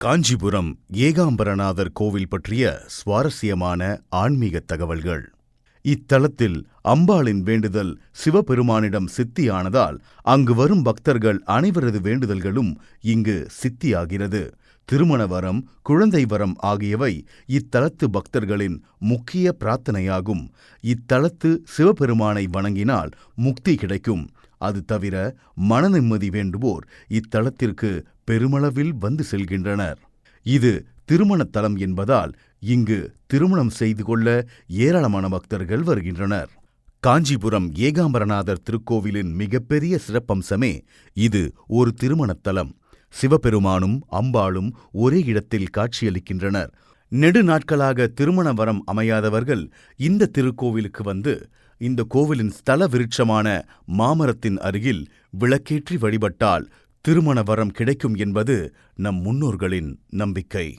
காஞ்சிபுரம் ஏகாம்பரநாதர் கோவில் பற்றிய சுவாரஸ்யமான ஆன்மீக தகவல்கள். இத்தலத்தில் அம்பாளின் வேண்டுதல் சிவபெருமானிடம் சித்தியானதால் அங்கு வரும் பக்தர்கள் அனைவரது வேண்டுதல்களும் இங்கு சித்தியாகிறது. திருமண வரம் குழந்தை வரம் ஆகியவை இத்தலத்து பக்தர்களின் முக்கிய பிரார்த்தனையாகும். இத்தலத்து சிவபெருமானை வணங்கினால் முக்தி கிடைக்கும். அது தவிர மன நிம்மதி வேண்டுவோர் இத்தலத்திற்கு பெருமளவில் வந்து செல்கின்றனர். இது திருமணத்தலம் என்பதால் இங்கு திருமணம் செய்து கொள்ள ஏராளமான பக்தர்கள் வருகின்றனர். காஞ்சிபுரம் ஏகாம்பரநாதர் திருக்கோவிலின் மிகப்பெரிய சிறப்பம்சமே இது ஒரு திருமணத்தலம் சிவபெருமானும் அம்பாளும் ஒரே இடத்தில் காட்சியளிக்கின்றனர். நெடு நாட்களாக திருமண வரம் அமையாதவர்கள் இந்த திருக்கோவிலுக்கு வந்து இந்த கோவிலின் ஸ்தல விருட்சமான மாமரத்தின் அருகில் விளக்கேற்றி வழிபட்டால் திருமண வரம் கிடைக்கும் என்பது நம் முன்னோர்களின் நம்பிக்கை.